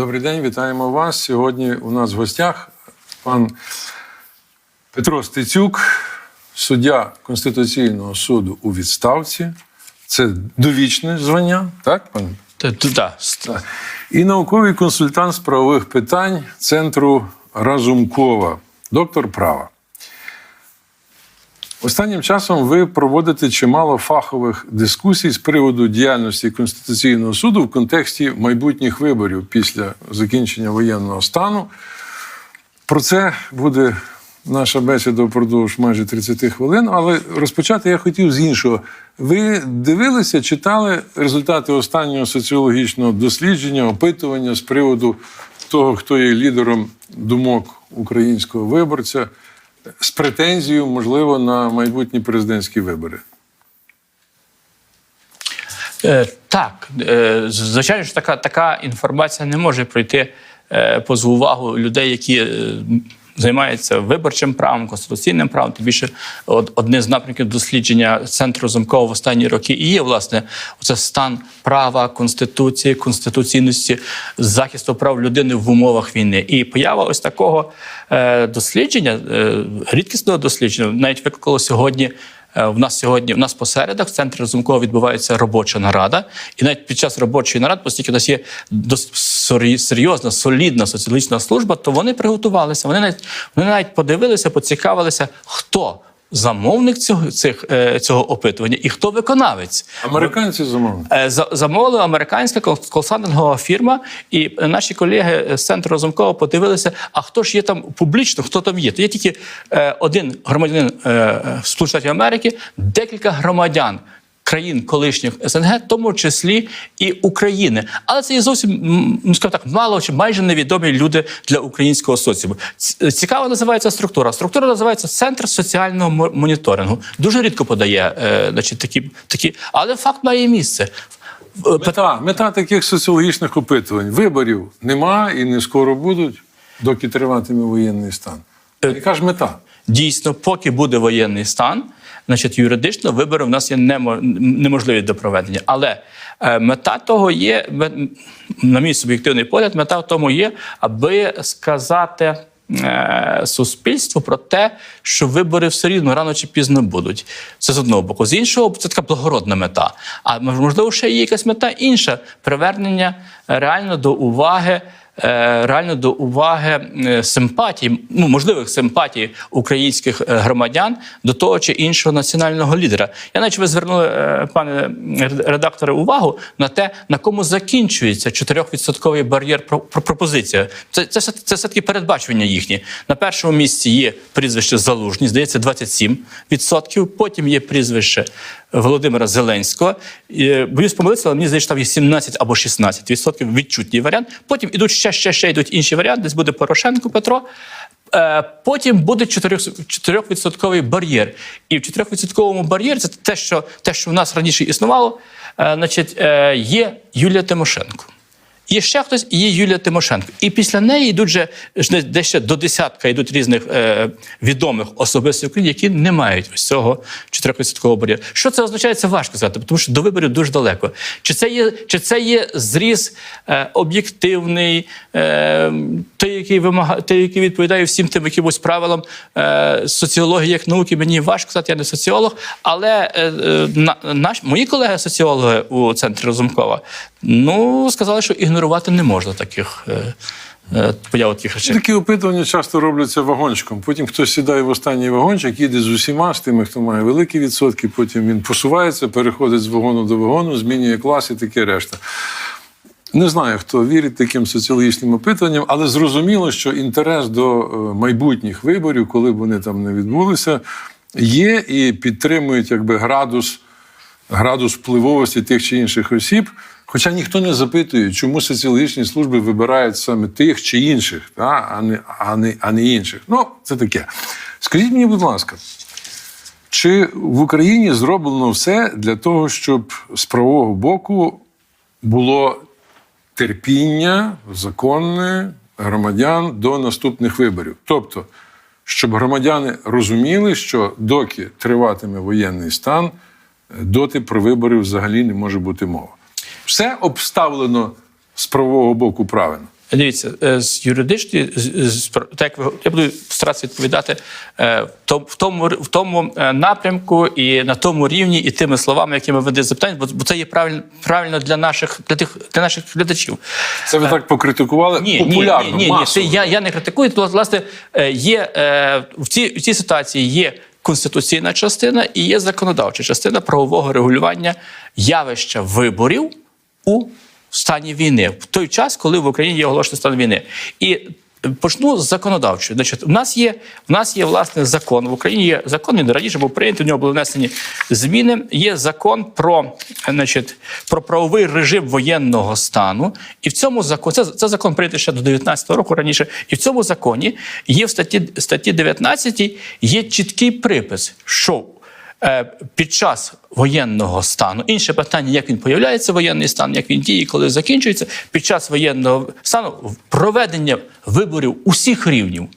Добрий день, вітаємо вас. Сьогодні у нас в гостях пан Петро Стецюк, суддя Конституційного суду у відставці. Це довічне звання, так, пане? Так. І науковий консультант з правових питань Центру Разумкова, доктор права. Останнім часом ви проводите чимало фахових дискусій з приводу діяльності Конституційного суду в контексті майбутніх виборів після закінчення воєнного стану. Про це буде наша бесіда впродовж майже 30 хвилин. Але розпочати я хотів з іншого. Ви дивилися, читали результати останнього соціологічного дослідження, опитування з приводу того, хто є лідером думок українського виборця, з претензією, можливо, на майбутні президентські вибори. Е, так, е, звичайно ж, така, така інформація не може пройти е, поза увагу людей, які е, займаються виборчим правом, конституційним правом. Тим більше од- одне з напрямків дослідження центру Замкова в останні роки і є власне оце стан права, конституції, конституційності, захисту прав людини в умовах війни. І поява ось такого е, дослідження, е, рідкісного дослідження, навіть викликало сьогодні. Е, В нас сьогодні, в нас посередок, в центрі Разумкова відбувається робоча нарада. І навіть під час робочої наради, оскільки у нас є досить серйозна, солідна соціологічна служба, то вони приготувалися. Вони навіть, вони навіть подивилися, поцікавилися, хто замовник цього, цих, е, цього опитування і хто виконавець. Американці замовили. Е, за- Замовила американська консалтингова фірма, і наші колеги з центру Розумкова подивилися, а хто ж є там публічно, хто там є. То є тільки е, один громадянин Сполучених Америки, декілька громадян. Країн колишніх СНГ, в тому числі і України, але це є зовсім ну, скажімо так, мало чи майже невідомі люди для українського соціуму. Ц- Цікава називається структура. Структура називається Центр соціального моніторингу. Дуже рідко подає е, значить, такі, такі, але факт має місце. Е, Мета, мета таких соціологічних опитувань. Виборів нема і не скоро будуть, доки триватиме воєнний стан. Яка ж мета? Дійсно, поки буде воєнний стан, значить юридично вибори в нас є немо- неможливі до проведення. Але е, мета того є, на мій суб'єктивний погляд, мета в тому є, аби сказати. е, Суспільству про те, що вибори все рівно рано чи пізно будуть. Це з одного боку. З іншого, це така благородна мета. А можливо, ще є якась мета інша привернення реально до уваги реально до уваги е, симпатій, ну можливих симпатій українських е, громадян до того чи іншого національного лідера. Я наче ви звернули, е, пане редакторе, увагу на те, на кому закінчується 4% бар'єр про, про пропозиція. Це, це, все- це все-таки передбачення їхні. На першому місці є прізвище Залужні, здається, 27%. Потім є прізвище Володимира Зеленського. Е, боюсь помилитися, але мені здається, є 17 або 16% відчутній варіант. Потім ідуть ще, ще, ще йдуть інші варіанти. Десь буде Порошенко Петро. Е, Потім буде 4-відсотковий бар'єр. І в 4-відсотковому бар'єрі це те, що, те, що в нас раніше існувало, е, значить, є Юлія Тимошенко. Є ще хтось, є Юлія Тимошенко. І після неї йдуть же ж десь ще до десятка йдуть різних е, відомих особистостей України, які не мають ось цього 4% бар'єру. Що це означає? Це важко сказати, тому що до виборів дуже далеко. Чи це є, чи це є зріз е, об'єктивний, е, той, який вимагає, той, який відповідає всім тим якимось правилам е, соціології як науки? Мені важко сказати, я не соціолог, але е, е, на, наш, мої колеги-соціологи у центрі Розумкова ну сказали, що ігнорувати не можна таких. Е, е, Появ таких речей. Такі опитування часто робляться вагончиком. Потім хтось сідає в останній вагончик, їде з усіма, з тими, хто має великі відсотки. Потім він посувається, переходить з вагону до вагону, змінює клас і таке решта. Не знаю, хто вірить таким соціологічним опитуванням, але зрозуміло, що інтерес до е, майбутніх виборів, коли б вони там не відбулися, є і підтримують якби градус, градус впливовості тих чи інших осіб. Хоча ніхто не запитує, чому соціологічні служби вибирають саме тих чи інших, та, а, не, а, не, а не інших. Ну, це таке. Скажіть мені, будь ласка, чи в Україні зроблено все для того, щоб з правового боку було терпіння законне громадян до наступних виборів? Тобто, щоб громадяни розуміли, що доки триватиме воєнний стан, доти про вибори взагалі не може бути мова. Все обставлено з правового боку правильно. Дивіться, е, з юридичної, з- з- про- так я буду старатися відповідати е, в тому, в тому, е, напрямку і на тому рівні, і тими словами, якими веде запитання, бо, бо це є правильно, правильно для наших для тих для наших глядачів. Це ви так покритикували Ні, популярно, ні, ні, ні, масово. це я, я не критикую. То, власне, є в цій, в цій ситуації є конституційна частина і є законодавча частина правового регулювання явища виборів у стані війни в той час, коли в Україні є оголошений стан війни. І Почну з законодавчої. Значить, у нас є в нас є власне закон. В Україні є закон, він раніше був прийнятий, в нього були внесені зміни. Є закон про, значить, про правовий режим воєнного стану. І в цьому законі це, це закон прийнятий ще до 19-го року раніше. І в цьому законі є в статті статті 19 є чіткий припис, що під час воєнного стану. Інше питання, як він появляється, воєнний стан, як він діє, коли закінчується. Під час воєнного стану проведення виборів усіх рівнів.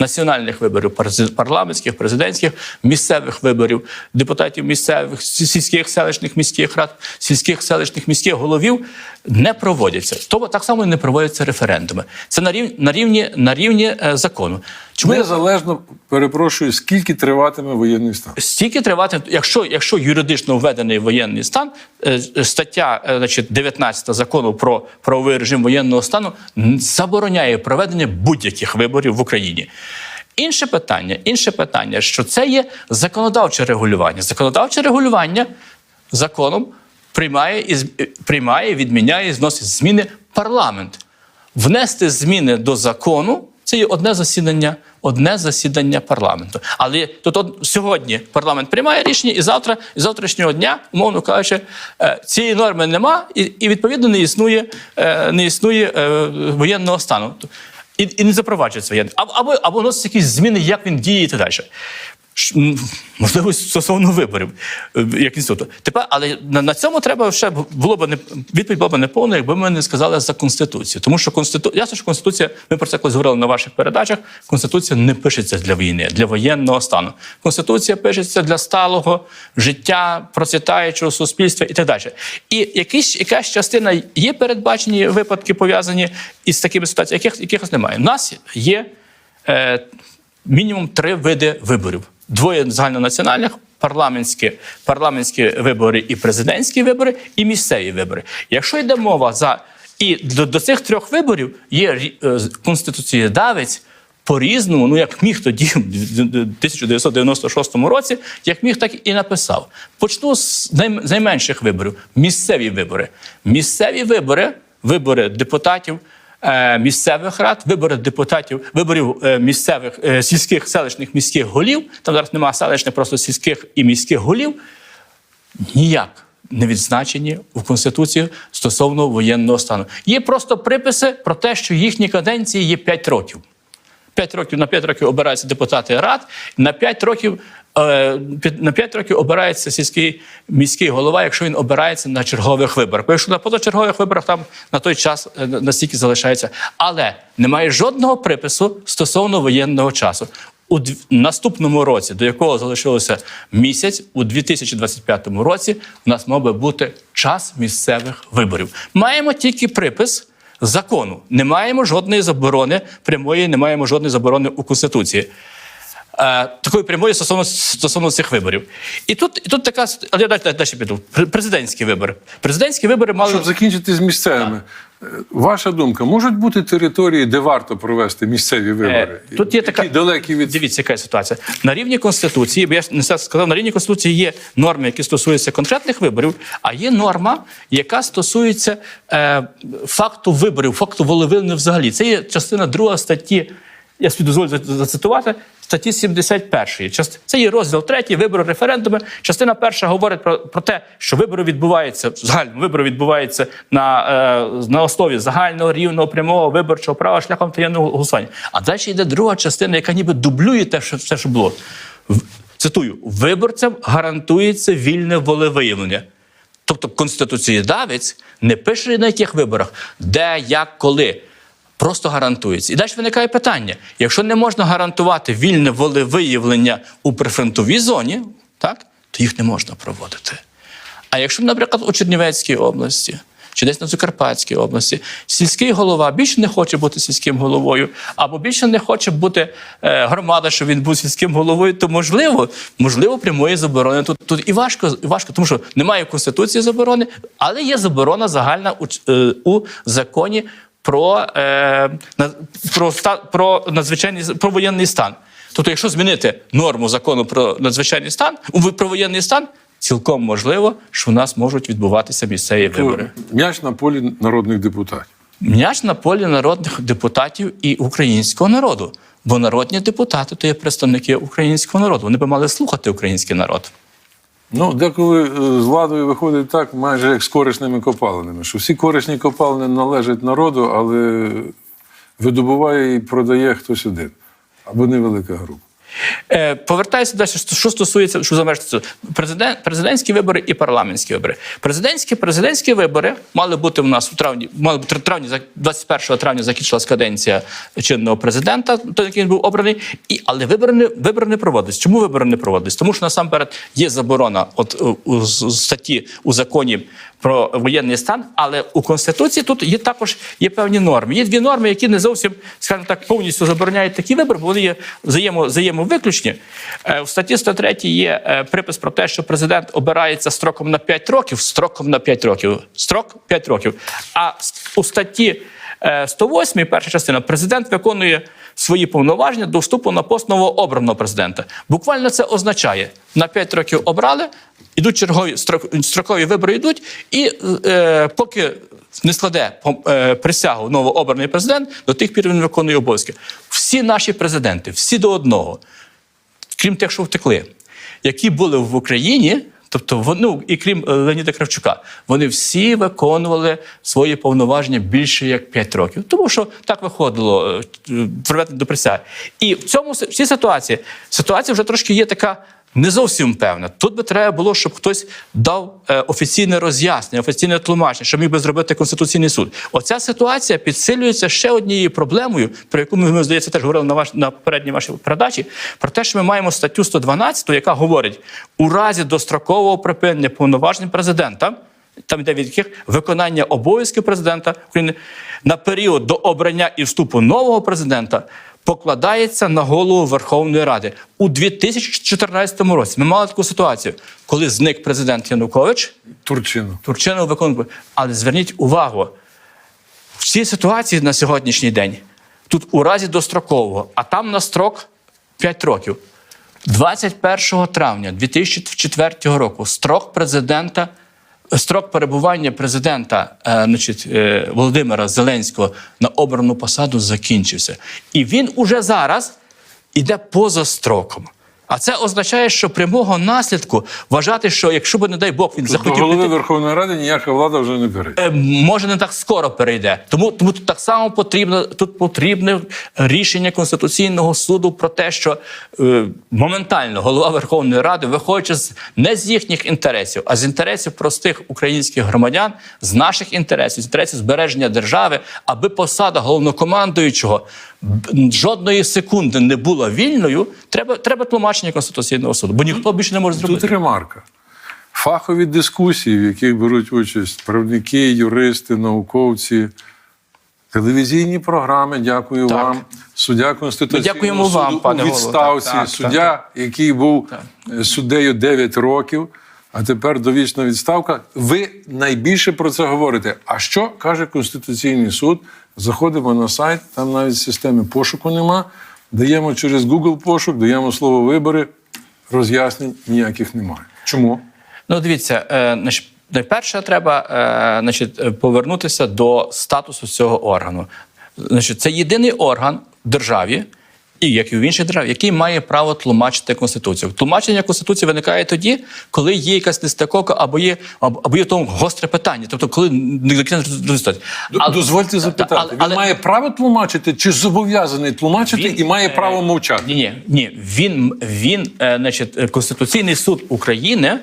Національних виборів парламентських, президентських, місцевих виборів, депутатів місцевих, сільських селищних міських рад, сільських селищних міських головів не проводяться. Тому так само не проводяться референдуми. Це на рівні на рівні, на рівні е, закону. Незалежно, перепрошую, скільки триватиме воєнний стан. Стільки тривати, якщо, якщо юридично введений воєнний стан, е, стаття е, значить, 19 закону про правовий режим воєнного стану забороняє проведення будь-яких виборів в Україні. Інше питання, інше питання, що це є законодавче регулювання. Законодавче регулювання законом приймає і е, приймає, відміняє і зносить зміни парламент. Внести зміни до закону це є одне засідання, одне засідання парламенту. Але тут от сьогодні парламент приймає рішення, і завтра, і завтрашнього дня, умовно кажучи, е, цієї норми нема, і, і відповідно не існує, е, не існує е, воєнного стану. І, і не запроваджується воєнний. Або, або, або носить якісь зміни, як він діє і так далі. Можливо, стосовно виборів е, як інституту. Тепер, але на, на цьому треба ще було б не відповідь була б неповна, якби ми не сказали за конституцію. Тому що конститу... ясно, що конституція, ми про це колись говорили на ваших передачах. Конституція не пишеться для війни, для воєнного стану. Конституція пишеться для сталого життя, процвітаючого суспільства і так далі. І якісь якась частина є передбачені випадки пов'язані із такими ситуаціями, яких якихось немає. У нас є е, мінімум три види виборів: двоє загальнонаціональних. Парламентські, парламентські вибори і президентські вибори, і місцеві вибори. Якщо йде мова за і до, до цих трьох виборів є е, конституцієдавець по-різному, ну як міг тоді, в 1996 році, як міг, так і написав. Почну з найменших виборів місцеві вибори. Місцеві вибори, вибори депутатів. Е, Місцевих рад, вибори депутатів, виборів е, місцевих е, сільських селищних міських голів. Там зараз немає селищних, просто сільських і міських голів. Ніяк не відзначені в Конституції стосовно воєнного стану. Є просто приписи про те, що їхні каденції є 5 років. 5 років на 5 років обираються депутати рад, на 5 років. е, На 5 років обирається сільський міський голова, якщо він обирається на чергових виборах. Бо якщо на позачергових виборах там на той час е, настільки залишається. Але немає жодного припису стосовно воєнного часу. У наступному році, до якого залишилося місяць, у 2025 році, у нас мав би бути час місцевих виборів. Маємо тільки припис закону. Не маємо жодної заборони прямої, не маємо жодної заборони у Конституції. Е, такої прямої стосовно, стосовно цих виборів. І тут, і тут така. Але я далі, далі піду. Президентські вибори. Президентські вибори мали. Щоб закінчити з місцевими, е, ваша думка, можуть бути території, де варто провести місцеві вибори? Е, Тут є така далекі від дивіться, яка ситуація на рівні конституції. Бо я не сказав, на рівні конституції є норми, які стосуються конкретних виборів, а є норма, яка стосується е, факту виборів, факту волевини взагалі. Це є частина друга статті. Я собі дозволю зацитувати статті 71. Част- Це є розділ третій, вибори, референдуми. Частина перша говорить про, про те, що вибори відбуваються загально. Вибори відбуваються на, е, на основі загального рівного прямого виборчого права шляхом таємного голосування. А далі йде друга частина, яка ніби дублює те, що все, що було. Цитую: виборцям гарантується вільне волевиявлення. Тобто конституцієдавець не пише на яких виборах, де, як, коли. Просто гарантується. І далі виникає питання: якщо не можна гарантувати вільне волевиявлення у прифронтовій зоні, так, то їх не можна проводити. А якщо, наприклад, у Чернівецькій області чи десь на Закарпатській області, сільський голова більше не хоче бути сільським головою, або більше не хоче бути е, громада, щоб він був сільським головою, то можливо, можливо, прямої заборони тут, тут і важко, і важко, тому що немає конституції заборони, але є заборона загальна у, е, у законі про, е, про, про надзвичайний про воєнний стан. Тобто, якщо змінити норму закону про надзвичайний стан, про воєнний стан, цілком можливо, що в нас можуть відбуватися місцеві вибори. М'яч на полі народних депутатів. М'яч на полі народних депутатів і українського народу. Бо народні депутати то є представники українського народу. Вони би мали слухати український народ. Ну, деколи е, з владою виходить так, майже як з корисними копалинами, що всі корисні копалини належать народу, але видобуває і продає хтось один або невелика група. Е, повертаюся далі, що стосується, що завершиться президент, президентські вибори і парламентські вибори. Президентські президентські вибори мали бути в нас у травні, мали бути травні, за- 21 травня закінчилась каденція чинного президента, той, який він був обраний. І, але вибори не, вибори не проводились. Чому вибори не проводились? Тому що насамперед є заборона от, у з- статті у законі про воєнний стан, але у Конституції тут є також є певні норми. Є дві норми, які не зовсім, скажімо так, повністю забороняють такі вибори, бо вони є взаємо, взаємовиключні. Е, В статті 103 є е, припис про те, що президент обирається строком на 5 років, строком на 5 років, строк 5 років. А у статті е, 108, перша частина, президент виконує свої повноваження до вступу на пост новообраного президента. Буквально це означає, на 5 років обрали, ідуть чергові строк- строкові вибори йдуть, і е, поки не складе е, присягу новообраний президент, до тих пір він виконує обов'язки. Всі наші президенти, всі до одного, крім тих, що втекли, які були в Україні, тобто вони, ну, і крім Леніда Леоніда Кравчука, вони всі виконували свої повноваження більше як 5 років. Тому що так виходило е, е, приведено до присяги. І в цьому с- в цій ситуації ситуація вже трошки є така. Не зовсім певна. Тут би треба було, щоб хтось дав е, офіційне роз'яснення, офіційне тлумачення, що міг би зробити Конституційний суд. Оця ситуація підсилюється ще однією проблемою, про яку ми, здається, теж говорили на ваш на попередній вашій передачі, про те, що ми маємо статтю 112, яка говорить у разі дострокового припинення повноважень президента. Там йде від яких виконання обов'язків президента України на період до обрання і вступу нового президента покладається на голову Верховної Ради у 2014 році. Ми мали таку ситуацію, коли зник президент Янукович, Турчину. Турчинов виконував. Але зверніть увагу, в цій ситуації на сьогоднішній день тут у разі дострокового, а там на строк 5 років. 21 травня 2004 року строк президента, строк перебування президента е, значить, е, Володимира Зеленського на обрану посаду закінчився. І він уже зараз іде поза строком. А це означає, що прямого наслідку вважати, що якщо б, не дай Бог, він До захотів голови піти, Верховної Ради ніяка влада вже не перейде. Е, може не так скоро перейде. Тому, тому тут так само потрібно тут потрібне рішення Конституційного суду про те, що е, моментально голова Верховної Ради, виходячи з не з їхніх інтересів, а з інтересів простих українських громадян, з наших інтересів, з інтересів збереження держави, аби посада головнокомандуючого жодної секунди не була вільною. Треба, треба тлумачення Конституційного суду, бо ніхто більше не може зробити. Тут ремарка. Фахові дискусії, в яких беруть участь правники, юристи, науковці, телевізійні програми. Дякую Так. вам. Суддя Конституційного дякуємо суду вам, пане у відставці, Так, так, суддя, який був е, суддею 9 років, а тепер довічна відставка. Ви найбільше про це говорите. А що каже Конституційний суд? Заходимо на сайт, там навіть системи пошуку нема. Даємо через Google пошук, даємо слово вибори, роз'яснень ніяких немає. Чому? Ну, дивіться, е, значить, найперше треба е, значить, повернутися до статусу цього органу. Значить, це єдиний орган в державі, і як і в іншій державі, який має право тлумачити конституцію. Тлумачення конституції виникає тоді, коли є якась нестаковка або є або є в тому гостре питання. Тобто, коли не Дозвольте запитати, але- але- він має право тлумачити чи зобов'язаний тлумачити і має е, право мовчати? Ні, ні, ні. Він, він е, значить, Конституційний суд України.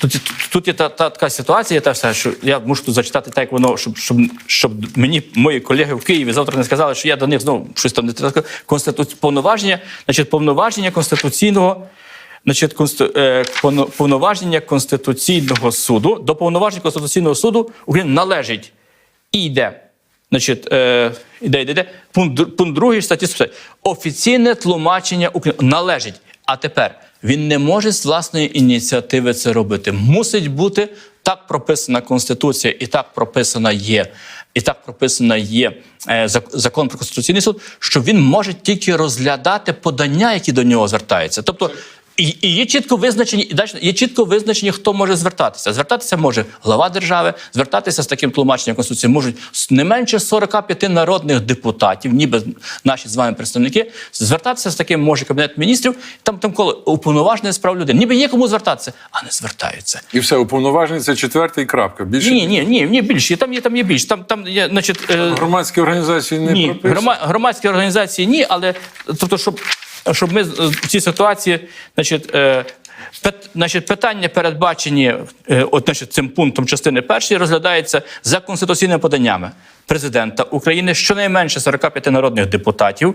Тут, тут, є та, та така ситуація, та все, що я мушу зачитати так, як воно, щоб, щоб, щоб мені мої колеги в Києві завтра не сказали, що я до них знову щось там не так. Конституці... повноваження, значить, повноваження конституційного значить, е, повноваження Конституційного суду до повноважень Конституційного суду України належить і йде. Значить, е, іде, іде, іде. Пункт, пункт 2 статті 150. Офіційне тлумачення України належить. А тепер він не може з власної ініціативи це робити. Мусить бути так прописана Конституція, і так прописана є, і так прописана є е, закон про Конституційний суд, що він може тільки розглядати подання, які до нього звертаються. Тобто і, і є чітко визначені, і далі є чітко визначені, хто може звертатися. Звертатися може глава держави, звертатися з таким тлумаченням конституції можуть не менше 45 народних депутатів, ніби наші з вами представники. Звертатися з таким може кабінет міністрів. Там там коло уповноважене справ людини. Ніби є кому звертатися, а не звертаються. І все, уповноважений це четвертий крапка. Більше Ні, ні, ні, ні, більше. Там є там є більше. Там там є, значить. е, громадські організації не ні, грома, громадські організації ні, але тобто, щоб, щоб ми з- в цій ситуації, значить, е, значить, питання передбачені е, от, значить, цим пунктом частини першої розглядається за конституційними поданнями президента України, щонайменше 45 народних депутатів,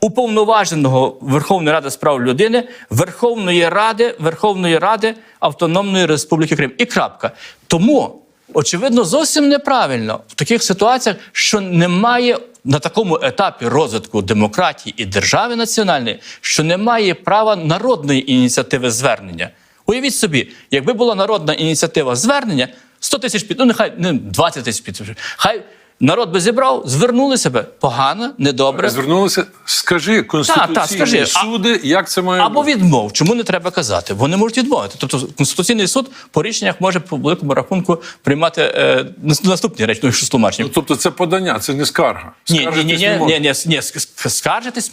уповноваженого Верховної Ради з прав людини, Верховної Ради, Верховної Ради Автономної Республіки Крим. І крапка. Тому очевидно, зовсім неправильно в таких ситуаціях, що немає на такому етапі розвитку демократії і держави національної, що немає права народної ініціативи звернення. Уявіть собі, якби була народна ініціатива звернення, 100 тисяч під, ну нехай не 20 тисяч під, хай народ би зібрав, звернули себе погано, недобре. Звернулися, скажи конституційні Так, так, скажи, а- суди, як це має Або бути? відмов. Чому не треба казати? Вони можуть відмовити. Тобто Конституційний суд по рішеннях може по великому рахунку приймати е, наступні речі, ну, що з. Ну, тобто це подання, це не скарга. Ні, ні, ні, не ні, ні, ні, ні, скаржитись,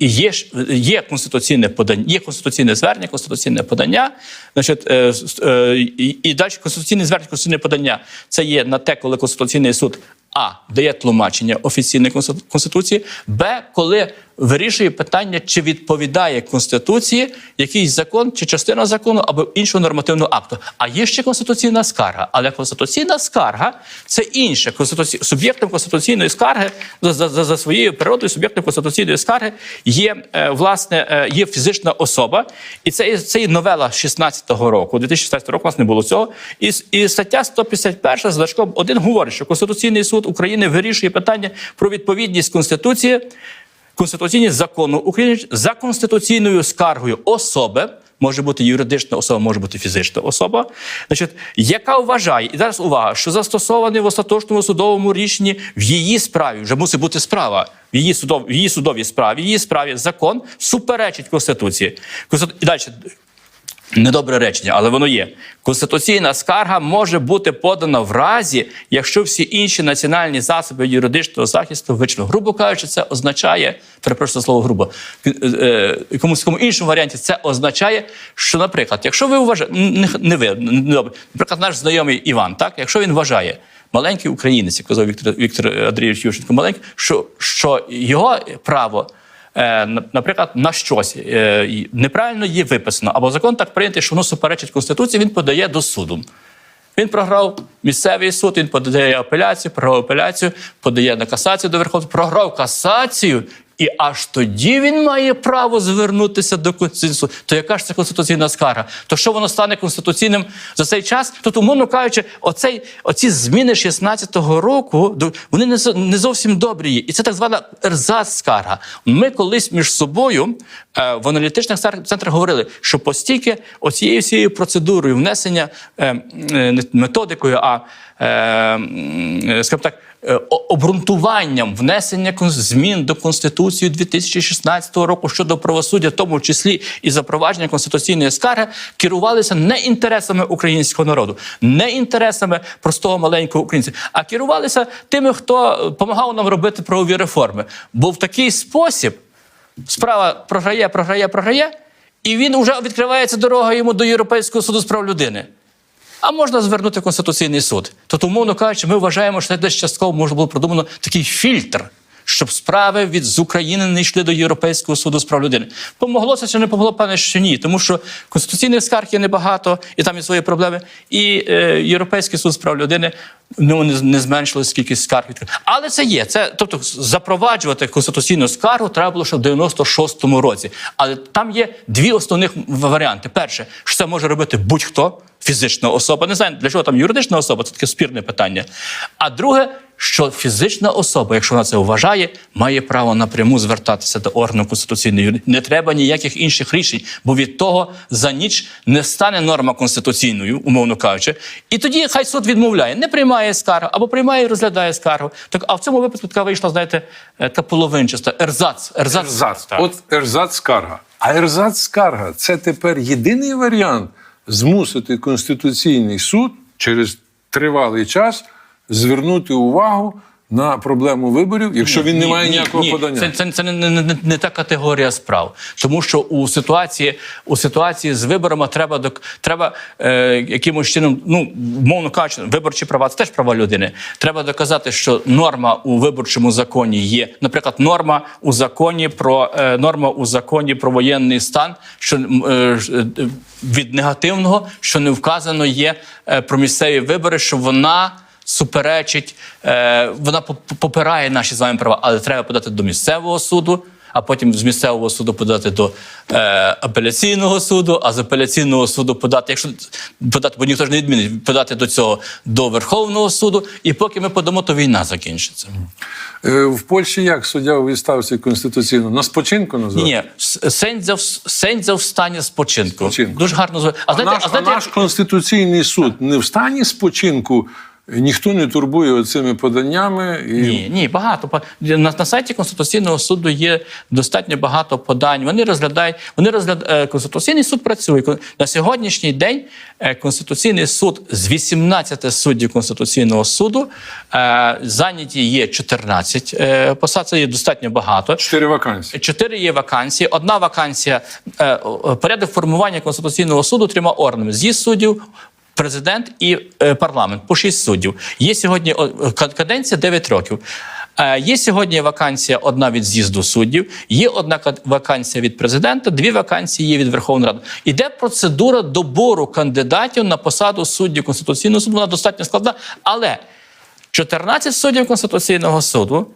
є є конституційне подання, є конституційне звернення, конституційне подання. Значить, е, е, і, і далі конституційне звернення, конституційне подання це є на те, коли конституційний суд а. Дає тлумачення офіційної конститу- конституції, б. Коли вирішує питання, чи відповідає конституції якийсь закон чи частина закону або іншого нормативного акту. А є ще конституційна скарга. Але конституційна скарга це інше. Конституці... Суб'єктом конституційної скарги за, за, за, за своєю природою, суб'єктом конституційної скарги є е, власне е, є фізична особа, і це, це є новела 16-го року. 2016 року у не було цього. І, і стаття 151 з значком 1 говорить, що Конституційний суд України вирішує питання про відповідність Конституції конституційність закону України за конституційною скаргою особи. Може бути юридична особа, може бути фізична особа, значить, яка вважає, і зараз увага, що застосований в остаточному судовому рішенні в її справі, вже мусить бути справа, в її, судов, в її судовій справі, в її справі закон суперечить Конституції. Конститу... І далі Недобре речення, але воно є. Конституційна скарга може бути подана в разі, якщо всі інші національні засоби юридичного захисту вичерпно. Грубо кажучи, це означає, перепрошую слово грубо, е, е, якомусь іншому варіанті, це означає, що, наприклад, якщо ви вважаєте, не, не ви, не добре, наприклад, наш знайомий Іван, так, якщо він вважає, маленький українець, як казав Віктор, Віктор Андрійович Ющенко, маленький, що, що його право наприклад, на щось е, неправильно її виписано, або закон так прийнятий, що воно суперечить Конституції, він подає до суду. Він програв місцевий суд, він подає апеляцію, програв апеляцію, подає на касацію до Верховного, програв касацію, і аж тоді він має право звернутися до Конституційного суду. То яка ж це конституційна скарга? То що воно стане конституційним за цей час? Тут, умовно кажучи, оцей, оці зміни 16-го року, вони не, не зовсім добрі є. І це так звана ерзац-скарга. Ми колись між собою е, в аналітичних центрах говорили, що постільки оцією всією процедурою внесення е, е, не методикою, а скажімо так, обґрунтуванням внесення змін до Конституції 2016 року щодо правосуддя, в тому числі і запровадження конституційної скарги, керувалися не інтересами українського народу, не інтересами простого маленького українця, а керувалися тими, хто допомагав нам робити правові реформи. Бо в такий спосіб справа програє, програє, програє, і він вже відкривається дорога йому до Європейського суду з прав людини. А можна звернути в Конституційний суд. Тобто, умовно кажучи, ми вважаємо, що це десь частково може було продумано такий фільтр. Щоб справи від з України не йшли до Європейського суду з прав людини. Помогло це чи не помогло, певне, що ні, тому що конституційних скарг є небагато, і там є свої проблеми. І е, Європейський суд з прав людини ну, не, не зменшилось кількість скарг. Але це є. Це, тобто, запроваджувати конституційну скаргу треба було ще в 96-му році. Але там є дві основних варіанти. Перше, що це може робити будь-хто, фізична особа. Не знаю, для чого там юридична особа, це таке спірне питання. А друге, що фізична особа, якщо вона це вважає, має право напряму звертатися до органу конституційної юрисдикції. Не треба ніяких інших рішень, бо від того за ніч не стане норма конституційною, умовно кажучи. І тоді хай суд відмовляє, не приймає скаргу або приймає і розглядає скаргу. Так, а в цьому випадку така вийшла, знаєте, е, та половинчаста ерзац. Ерзац. Ерзац. Так. От ерзац скарга. А ерзац скарга це тепер єдиний варіант змусити Конституційний суд через тривалий час звернути увагу на проблему виборів, якщо він не має ніякого ні. подання. Це, це, це не, не, не, не та категорія справ. Тому що у ситуації, у ситуації з виборами треба док- треба е, якимось чином, ну мовно кажучи, виборчі права це теж права людини. Треба доказати, що норма у виборчому законі є. Наприклад, норма у законі про е, норма у законі про воєнний стан, що е, е, від негативного, що не вказано є е, про місцеві вибори, що вона суперечить, е, вона попирає наші з вами права, але треба подати до місцевого суду, а потім з місцевого суду подати до е, апеляційного суду, а з апеляційного суду подати, якщо подати, бо ніхто ж не відмінить, подати до цього до Верховного суду, і поки ми подамо, то війна закінчиться. Е, В Польщі як суддя у відставці конституційно? На спочинку називають? ні, сендзя в сендзя в стані спочинку. Спочинку. Дуже гарно звучить. А А, знаєте, наш, а знаєте, а як- наш Конституційний суд не в стані спочинку, ніхто не турбує оцими поданнями. І... Ні, ні, багато. На, на сайті Конституційного суду є достатньо багато подань. Вони розглядають, вони розгляд... е, Конституційний суд працює. На сьогоднішній день е, Конституційний суд з 18 суддів Конституційного суду е, зайняті є 14 е, посад. Це є достатньо багато. Чотири вакансії. Чотири є вакансії. Одна вакансія е, порядок формування конституційного суду трьома органами: з'їзд суддів. Президент і е, парламент по шість суддів. Є сьогодні каденція 9 років. Е, є сьогодні вакансія одна від з'їзду суддів, є одна ка- вакансія від президента, дві вакансії є від Верховної Ради. Іде процедура добору кандидатів на посаду суддів Конституційного суду. Вона достатньо складна, але 14 суддів Конституційного суду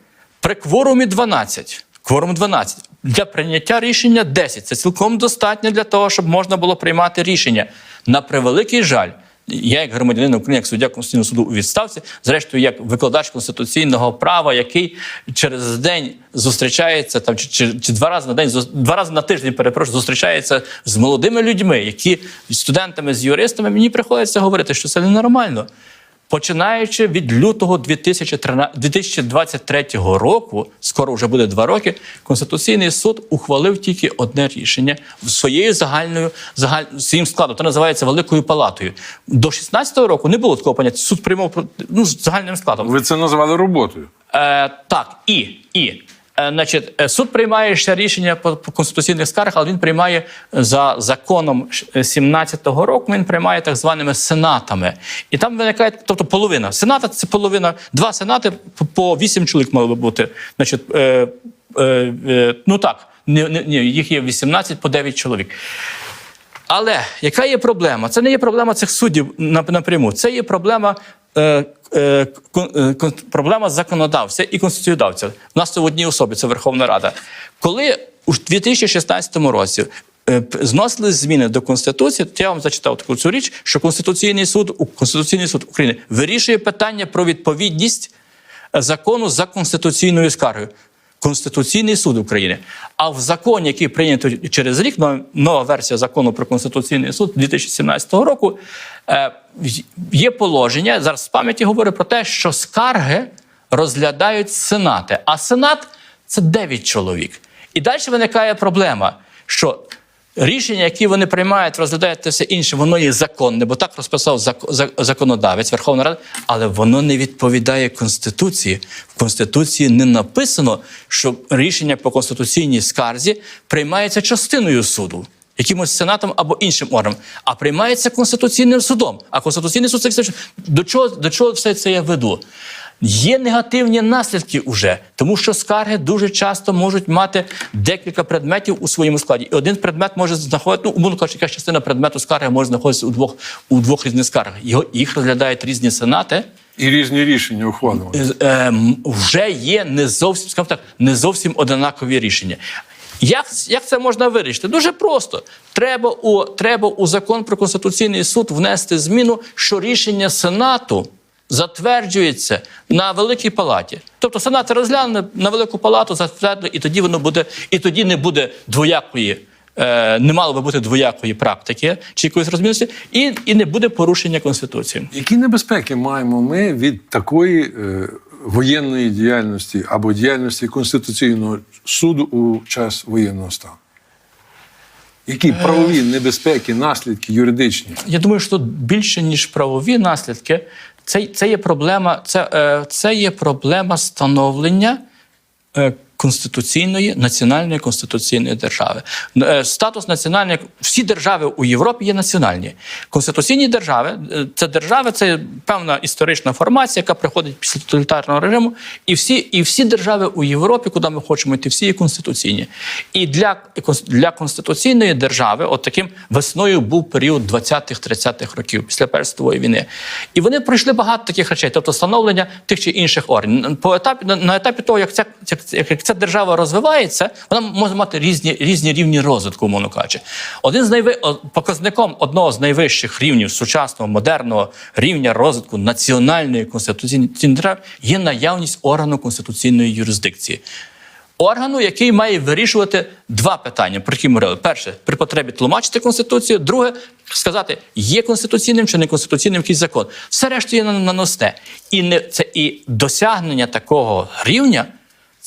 при кворумі 12. Кворум 12. Для прийняття рішення 10. Це цілком достатньо для того, щоб можна було приймати рішення. На превеликий жаль, я, як громадянин України, як суддя Конституційного суду у відставці, зрештою, як викладач конституційного права, який через день зустрічається там чи, чи, чи два рази на день, два рази на тиждень, перепрошую, зустрічається з молодими людьми, які студентами, з юристами, мені приходиться говорити, що це ненормально. Починаючи від лютого 2013 2023 року, скоро вже буде два роки, Конституційний суд ухвалив тільки одне рішення своєю загальною загаль, своїм складом. Це називається Великою Палатою. До 16-го року не було такого поняття. Суд приймав ну, загальним складом. Ви це назвали роботою. Е, так, і, і. Е, Значить, е, суд приймає ще рішення по, конституційних скаргах, але він приймає за законом 17-го року. Він приймає так званими сенатами, і там виникає, тобто половина. Сената це половина, два сенати по- вісім чоловік мало би бути. Значить, е, е, е, ну так, ні, ні, їх є 18 по 9 чоловік. Але яка є проблема? Це не є проблема цих суддів напряму. Це є проблема, е, е, е, проблема законодавця і конституціодавця. У нас це в одній особі, це Верховна Рада. Коли у 2016 році зносили зміни до Конституції, то я вам зачитав таку цю річ, що Конституційний суд, Конституційний суд України вирішує питання про відповідність закону за конституційною скаргою. Конституційний суд України. А в законі, який прийнято через рік, нова- версія закону про Конституційний суд 2017 року, е, є положення, зараз з пам'яті говорю про те, що скарги розглядають сенати, а сенат це 9 чоловік. І далі виникає проблема, що Рішення, які вони приймають, розглядають все інше, воно є законне, бо так розписав законодавець Верховна Рада, але воно не відповідає Конституції. В Конституції не написано, що рішення по конституційній скарзі приймається частиною суду, якимось сенатом або іншим органом, а приймається Конституційним судом. А Конституційний суд це все, до чого, до чого все це я веду? Є негативні наслідки уже, тому що скарги дуже часто можуть мати декілька предметів у своєму складі. І один предмет може знаходити, ну, умовно кажучи, якась частина предмету скарги може знаходитися у двох, у двох різних скаргах. Його, їх розглядають різні сенати. І різні рішення ухвалювати. Е, ем, вже є не зовсім, скажімо так, не зовсім однакові рішення. Як, як це можна вирішити? Дуже просто. Треба у, треба у закон про Конституційний суд внести зміну, що рішення Сенату затверджується на Великій Палаті. Тобто Сенат розгляне на Велику Палату, затвердить, і тоді воно буде, і тоді не буде двоякої. е, Не мало би бути двоякої практики чи якоїсь розмірності, і, і не буде порушення Конституції. Які небезпеки маємо ми від такої е, воєнної діяльності або діяльності Конституційного суду у час воєнного стану? Які правові небезпеки, наслідки юридичні? Я думаю, що більше ніж правові наслідки. Це, це є проблема, це, е, це є проблема становлення е, конституційної національної конституційної держави. Е, Статус національної всі держави у Європі є національні. Конституційні держави е, це держави, це певна історична формація, яка приходить після тоталітарного режиму. І всі, і всі держави у Європі, куди ми хочемо йти, всі є конституційні. І для, для конституційної держави, от таким весною був період 20-30-х років після Першої світової війни. І вони пройшли багато таких речей, тобто становлення тих чи інших органів. По етапі на, на етапі того, як ця як, як ця держава розвивається, вона може мати різні різні рівні розвитку, умовно кажучи. Один з найви показником одного з найвищих рівнів сучасного модерного рівня розвитку національної конституційної держави є наявність органу конституційної юрисдикції. Органу, який має вирішувати два питання, про які ми говорили. Перше, при потребі тлумачити конституцію. Друге, сказати, є конституційним чи не конституційним якийсь закон. Все решту є наносне. І не це і досягнення такого рівня.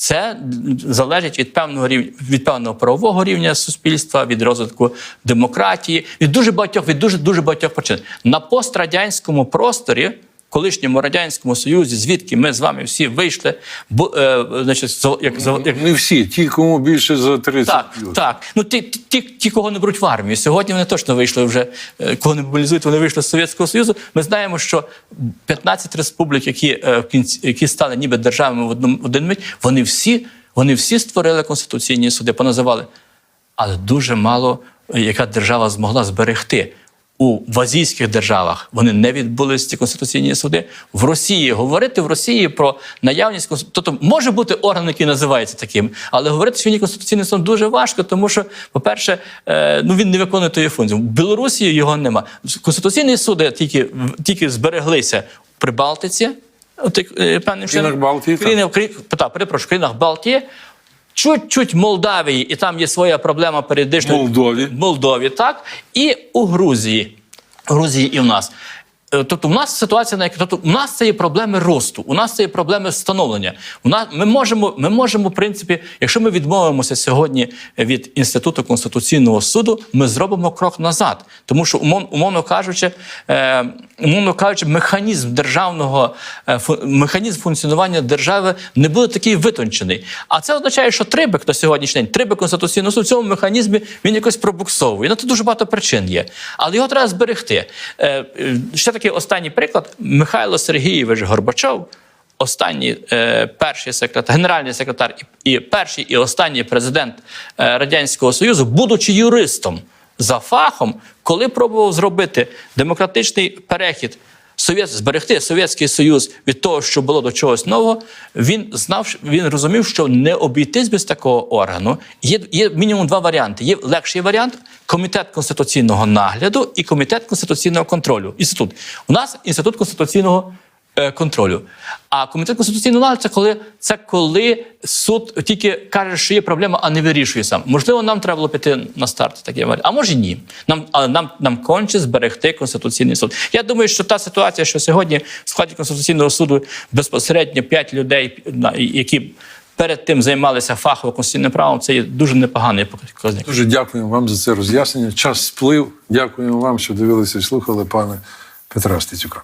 Це залежить від певного рівня від певного правового рівня суспільства, від розвитку демократії, від дуже багатьох від дуже дуже багатьох причин на пострадянському просторі. Колишньому радянському союзі, звідки ми з вами всі вийшли, бо е, значить, як, як Не всі, ті, кому більше за 30 так, плюс. так. Ну ті, ті, ті, кого не беруть в армію. Сьогодні вони точно вийшли вже, е, кого не мобілізують, вони вийшли з Совєтського Союзу. Ми знаємо, що 15 республік, які, е, в кінці, які стали ніби державами в одному один мить, вони всі, вони всі створили конституційні суди, поназивали. Але дуже мало е, яка держава змогла зберегти. У в азійських державах вони не відбулись ці конституційні суди. В Росії говорити в Росії про наявність Тобто може бути орган, який називається таким, але говорити, що він є конституційним судом дуже важко, тому що, по-перше, е, ну він не виконує тої функції. В Білорусі його нема. Конституційні суди тільки, тільки збереглися в Прибалтиці. От, е, певним країнах чином. Балтії, так. Крі- так, перепрошую, країнах Балтії. Чуть-чуть Молдавії, і там є своя проблема періодично. Молдові. Молдові, так, і у Грузії. Грузії і в нас. Е, Тобто, у нас ситуація на тобто, у нас це є проблеми росту, у нас це є проблеми встановлення. У нас ми можемо, ми можемо, в принципі, якщо ми відмовимося сьогодні від інституту конституційного суду, ми зробимо крок назад, тому що умов, умовно кажучи, е, умовно кажучи, механізм державного е, механізм функціонування держави не буде такий витончений. А це означає, що трибик на сьогоднішній день, трибик конституційного суду в цьому механізмі він якось пробуксовує. На це дуже багато причин є, але його треба зберегти. Е, е, ще такий останній приклад: Михайло Сергійович Горбачов. Останній е, перший секретар, генеральний секретар і, перший і останній президент е, радянського союзу, будучи юристом за фахом, коли пробував зробити демократичний перехід Совєт зберегти Совєтський Союз від того, що було до чогось нового, він знав, він розумів, що не обійтись без такого органу. Є, є мінімум два варіанти. Є легший варіант комітет конституційного нагляду і комітет конституційного контролю. Інститут. У нас інститут конституційного контролю. А комітет конституційного нагляду це коли це коли суд тільки каже, що є проблема, а не вирішує сам. Можливо, нам треба було піти на старт такий варіант. А може ні. Нам але нам, нам конче зберегти конституційний суд. Я думаю, що та ситуація, що сьогодні в складі конституційного суду безпосередньо п'ять людей, які перед тим займалися фахово конституційним правом, це є дуже непоганий показник. Дуже дякуємо вам за це роз'яснення. Час сплив. Дякуємо вам, що дивилися і слухали пана Петра Стецюка.